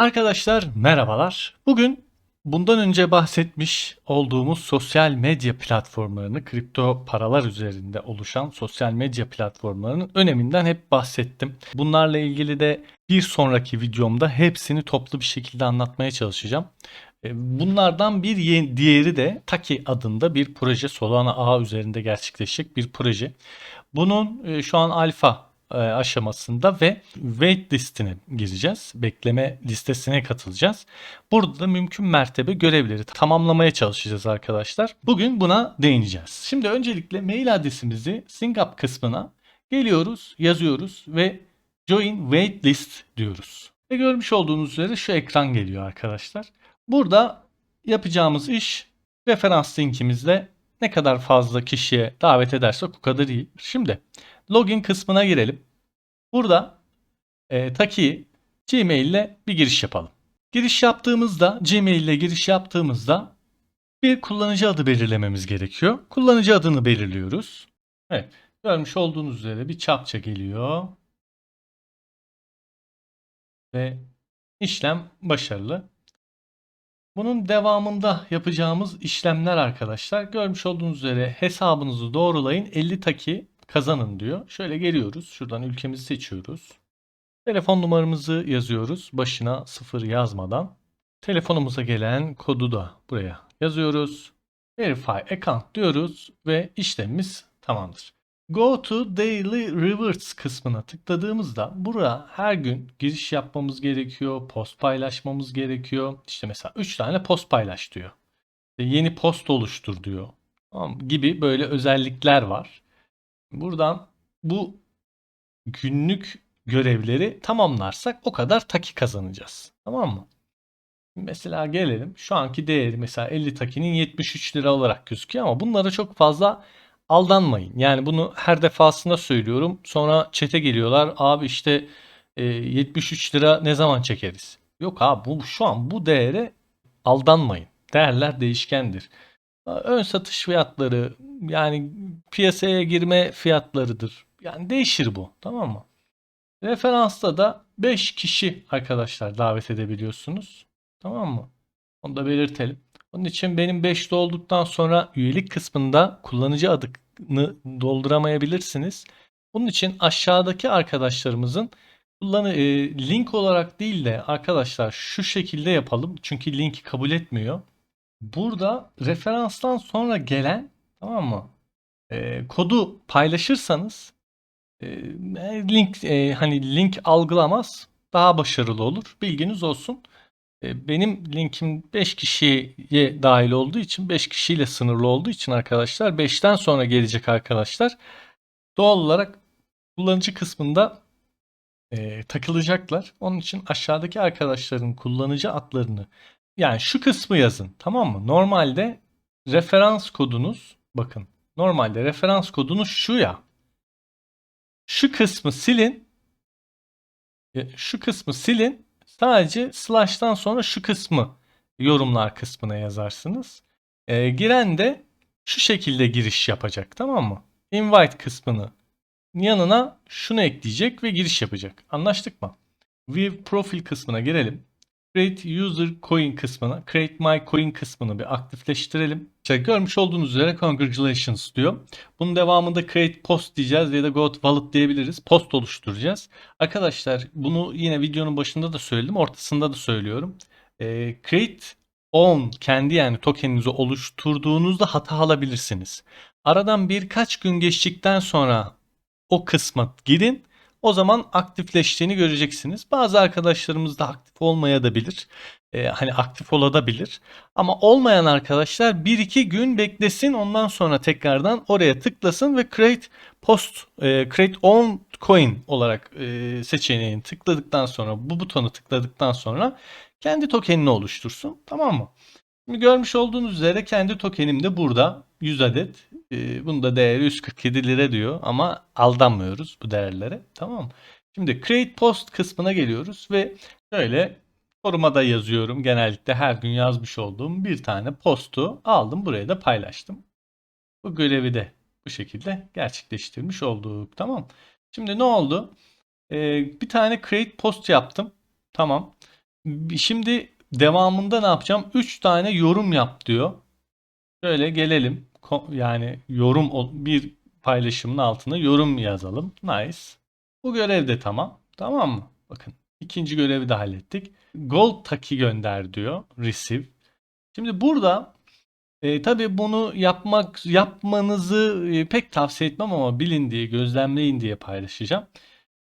Arkadaşlar merhabalar. Bugün bundan önce bahsetmiş olduğumuz sosyal medya platformlarını, kripto paralar üzerinde oluşan sosyal medya platformlarının öneminden hep bahsettim. Bunlarla ilgili de bir sonraki videomda hepsini toplu bir şekilde anlatmaya çalışacağım. E, Bunlardan bir diğeri de Taki adında bir proje. Solana ağ üzerinde gerçekleşecek bir proje. Bunun e, şu an alfa aşamasında ve wait listine gireceğiz. Bekleme listesine katılacağız. Burada da mümkün mertebe görevleri tamamlamaya çalışacağız arkadaşlar. Bugün buna değineceğiz. Şimdi öncelikle mail adresimizi SingUp kısmına geliyoruz, yazıyoruz ve join wait list diyoruz. Ve görmüş olduğunuz üzere şu ekran geliyor arkadaşlar. Burada yapacağımız iş referans linkimizle ne kadar fazla kişiye davet edersek o kadar iyi. Şimdi login kısmına girelim. Burada e, Taki'yi Gmail ile bir giriş yapalım. Giriş yaptığımızda Gmail ile giriş yaptığımızda bir kullanıcı adı belirlememiz gerekiyor. Kullanıcı adını belirliyoruz. Evet. Görmüş olduğunuz üzere bir çapça geliyor. Ve işlem başarılı. Bunun devamında yapacağımız işlemler arkadaşlar. Görmüş olduğunuz üzere hesabınızı doğrulayın 50 taki kazanın diyor. Şöyle geliyoruz. Şuradan ülkemizi seçiyoruz. Telefon numaramızı yazıyoruz. Başına sıfır yazmadan. Telefonumuza gelen kodu da buraya yazıyoruz. Verify account diyoruz ve işlemimiz tamamdır. Go to Daily Rewards kısmına tıkladığımızda buraya her gün giriş yapmamız gerekiyor, post paylaşmamız gerekiyor. İşte mesela 3 tane post paylaş diyor. İşte yeni post oluştur diyor. Tamam, gibi böyle özellikler var. Buradan bu günlük görevleri tamamlarsak o kadar taki kazanacağız. Tamam mı? Mesela gelelim. Şu anki değeri mesela 50 takinin 73 lira olarak gözüküyor ama bunlara çok fazla aldanmayın. Yani bunu her defasında söylüyorum. Sonra çete geliyorlar. Abi işte e, 73 lira ne zaman çekeriz? Yok abi bu şu an bu değere aldanmayın. Değerler değişkendir. Ön satış fiyatları yani piyasaya girme fiyatlarıdır. Yani değişir bu. Tamam mı? Referansta da 5 kişi arkadaşlar davet edebiliyorsunuz. Tamam mı? Onu da belirtelim. Onun için benim 5'te olduktan sonra üyelik kısmında kullanıcı adını dolduramayabilirsiniz. Bunun için aşağıdaki arkadaşlarımızın kullanı e, link olarak değil de arkadaşlar şu şekilde yapalım. Çünkü linki kabul etmiyor. Burada referanstan sonra gelen tamam mı? E, kodu paylaşırsanız e, link e, hani link algılamaz daha başarılı olur. Bilginiz olsun. E, Benim linkim 5 kişiye dahil olduğu için 5 kişiyle sınırlı olduğu için arkadaşlar 5'ten sonra gelecek arkadaşlar doğal olarak kullanıcı kısmında e, takılacaklar. Onun için aşağıdaki arkadaşların kullanıcı adlarını yani şu kısmı yazın tamam mı? Normalde referans kodunuz bakın normalde referans kodunuz şu ya. Şu kısmı silin. E, Şu kısmı silin. Sadece slash'tan sonra şu kısmı yorumlar kısmına yazarsınız. E, giren de şu şekilde giriş yapacak tamam mı? Invite kısmını yanına şunu ekleyecek ve giriş yapacak. Anlaştık mı? View profil kısmına girelim. Create User Coin kısmına, Create My Coin kısmını bir aktifleştirelim. İşte görmüş olduğunuz üzere Congratulations diyor. Bunun devamında Create Post diyeceğiz ya da Go Wallet diyebiliriz. Post oluşturacağız. Arkadaşlar bunu yine videonun başında da söyledim, ortasında da söylüyorum. Ee, create on kendi yani tokeninizi oluşturduğunuzda hata alabilirsiniz. Aradan birkaç gün geçtikten sonra o kısma girin. O zaman aktifleştiğini göreceksiniz. Bazı arkadaşlarımız da aktif olmaya. Ee, hani aktif olabilir. Ama olmayan arkadaşlar 1-2 gün beklesin. Ondan sonra tekrardan oraya tıklasın ve create post, e, create on coin olarak e, seçeneğini tıkladıktan sonra bu butonu tıkladıktan sonra kendi tokenini oluştursun. Tamam mı? Şimdi görmüş olduğunuz üzere kendi tokenim de burada 100 adet. Ee, bunun da değeri 147 lira diyor ama aldanmıyoruz bu değerlere. Tamam? Şimdi create post kısmına geliyoruz ve şöyle forumada yazıyorum. Genellikle her gün yazmış olduğum bir tane postu aldım buraya da paylaştım. Bu görevi de bu şekilde gerçekleştirmiş olduk. Tamam. Şimdi ne oldu? Ee, bir tane create post yaptım. Tamam. Şimdi devamında ne yapacağım? 3 tane yorum yap diyor. Şöyle gelelim. Yani yorum bir paylaşımın altına yorum yazalım. Nice. Bu görev de tamam. Tamam mı? Bakın ikinci görevi de hallettik. Gold taki gönder diyor. Receive. Şimdi burada e, tabii bunu yapmak yapmanızı e, pek tavsiye etmem ama bilin diye gözlemleyin diye paylaşacağım.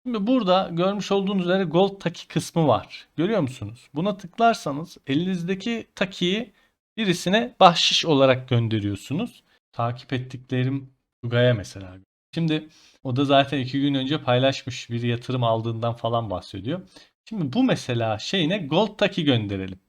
Şimdi burada görmüş olduğunuz üzere Gold Taki kısmı var. Görüyor musunuz? Buna tıklarsanız elinizdeki takiyi birisine bahşiş olarak gönderiyorsunuz. Takip ettiklerim Tugay'a mesela. Şimdi o da zaten iki gün önce paylaşmış bir yatırım aldığından falan bahsediyor. Şimdi bu mesela şeyine Gold Taki gönderelim.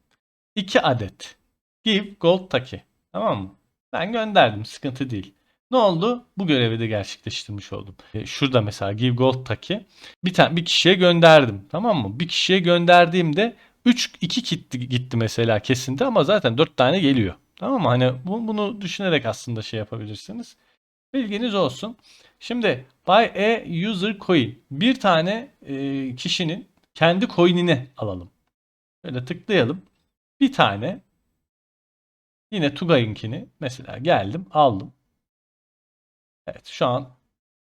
2 adet. Give Gold Taki. Tamam mı? Ben gönderdim. Sıkıntı değil. Ne oldu? Bu görevi de gerçekleştirmiş oldum. E, şurada mesela Give Gold Taki. Bir tane bir kişiye gönderdim. Tamam mı? Bir kişiye gönderdiğimde 3 2 gitti gitti mesela kesindi ama zaten 4 tane geliyor. Tamam mı? Hani bu, bunu düşünerek aslında şey yapabilirsiniz. Bilginiz olsun. Şimdi buy a user coin. Bir tane e, kişinin kendi coin'ini alalım. Böyle tıklayalım. Bir tane yine Tugay'ınkini mesela geldim aldım. Evet şu an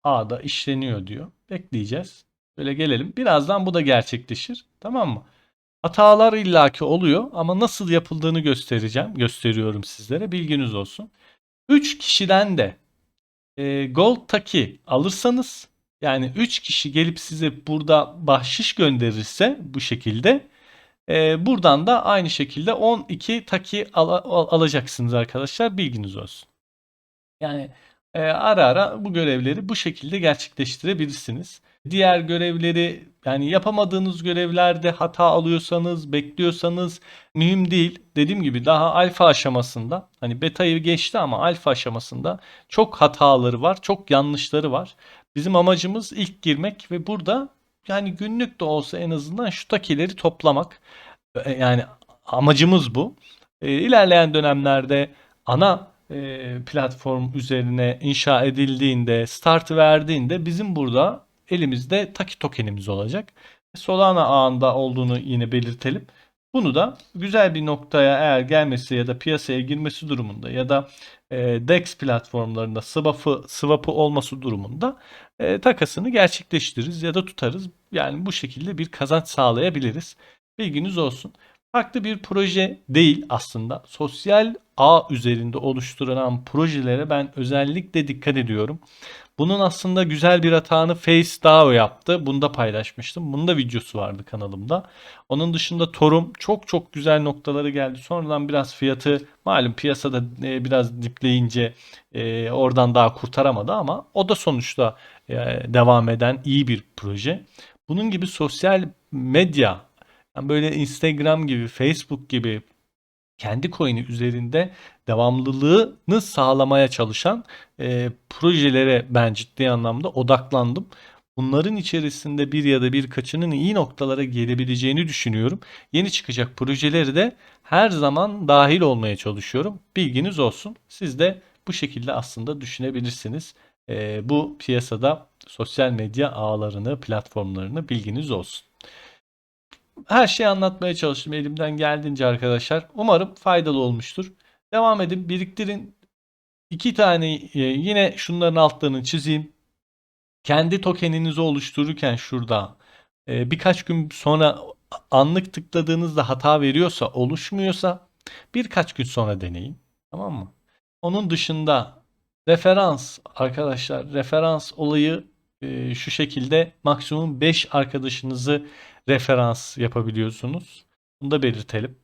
A'da işleniyor diyor. Bekleyeceğiz. Böyle gelelim. Birazdan bu da gerçekleşir. Tamam mı? Hatalar illaki oluyor ama nasıl yapıldığını göstereceğim. Gösteriyorum sizlere. Bilginiz olsun. 3 kişiden de e, Gold Taki alırsanız yani 3 kişi gelip size burada bahşiş gönderirse bu şekilde e, buradan da aynı şekilde 12 Taki al- al- alacaksınız arkadaşlar. Bilginiz olsun. Yani e, ara ara bu görevleri bu şekilde gerçekleştirebilirsiniz. Diğer görevleri yani yapamadığınız görevlerde hata alıyorsanız, bekliyorsanız mühim değil. Dediğim gibi daha alfa aşamasında hani betayı geçti ama alfa aşamasında çok hataları var, çok yanlışları var. Bizim amacımız ilk girmek ve burada yani günlük de olsa en azından şu takileri toplamak. E, Yani amacımız bu. E, ilerleyen dönemlerde ana e, platform üzerine inşa edildiğinde, start verdiğinde bizim burada elimizde Taki tokenimiz olacak. Solana ağında olduğunu yine belirtelim. Bunu da güzel bir noktaya eğer gelmesi ya da piyasaya girmesi durumunda ya da e, DEX platformlarında swap'ı swap'ı olması durumunda e, takasını gerçekleştiririz ya da tutarız. Yani bu şekilde bir kazanç sağlayabiliriz. Bilginiz olsun. Farklı bir proje değil aslında. Sosyal ağ üzerinde oluşturulan projelere ben özellikle dikkat ediyorum. Bunun aslında güzel bir hatağını FaceDAO yaptı. Bunu da paylaşmıştım. Bunun da videosu vardı kanalımda. Onun dışında Torum çok çok güzel noktaları geldi. Sonradan biraz fiyatı malum piyasada e, biraz dipleyince e, oradan daha kurtaramadı ama o da sonuçta e, devam eden iyi bir proje. Bunun gibi sosyal medya yani böyle Instagram gibi, Facebook gibi kendi coin'i üzerinde devamlılığını sağlamaya çalışan e, projelere ben ciddi anlamda odaklandım. Bunların içerisinde bir ya da birkaçının iyi noktalara gelebileceğini düşünüyorum. Yeni çıkacak projeleri de her zaman dahil olmaya çalışıyorum. Bilginiz olsun. Siz de bu şekilde aslında düşünebilirsiniz. E, bu piyasada sosyal medya ağlarını, platformlarını bilginiz olsun her şeyi anlatmaya çalıştım elimden geldiğince arkadaşlar. Umarım faydalı olmuştur. Devam edin, biriktirin. İki tane e, yine şunların altlarını çizeyim. Kendi tokeninizi oluştururken şurada e, birkaç gün sonra anlık tıkladığınızda hata veriyorsa, oluşmuyorsa birkaç gün sonra deneyin. Tamam mı? Onun dışında referans arkadaşlar, referans olayı e, şu şekilde maksimum 5 arkadaşınızı referans yapabiliyorsunuz. Bunu da belirtelim.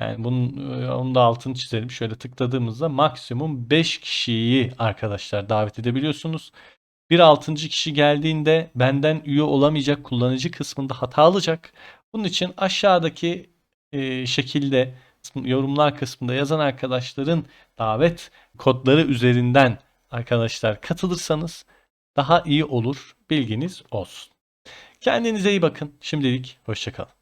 Yani bunun e, onun da altını çizelim. Şöyle tıkladığımızda maksimum 5 kişiyi arkadaşlar davet edebiliyorsunuz. Bir altıncı kişi geldiğinde benden üye olamayacak kullanıcı kısmında hata alacak. Bunun için aşağıdaki e, şekilde yorumlar kısmında yazan arkadaşların davet kodları üzerinden arkadaşlar katılırsanız daha iyi olur. Bilginiz olsun. Kendinize iyi bakın. Şimdilik hoşçakalın.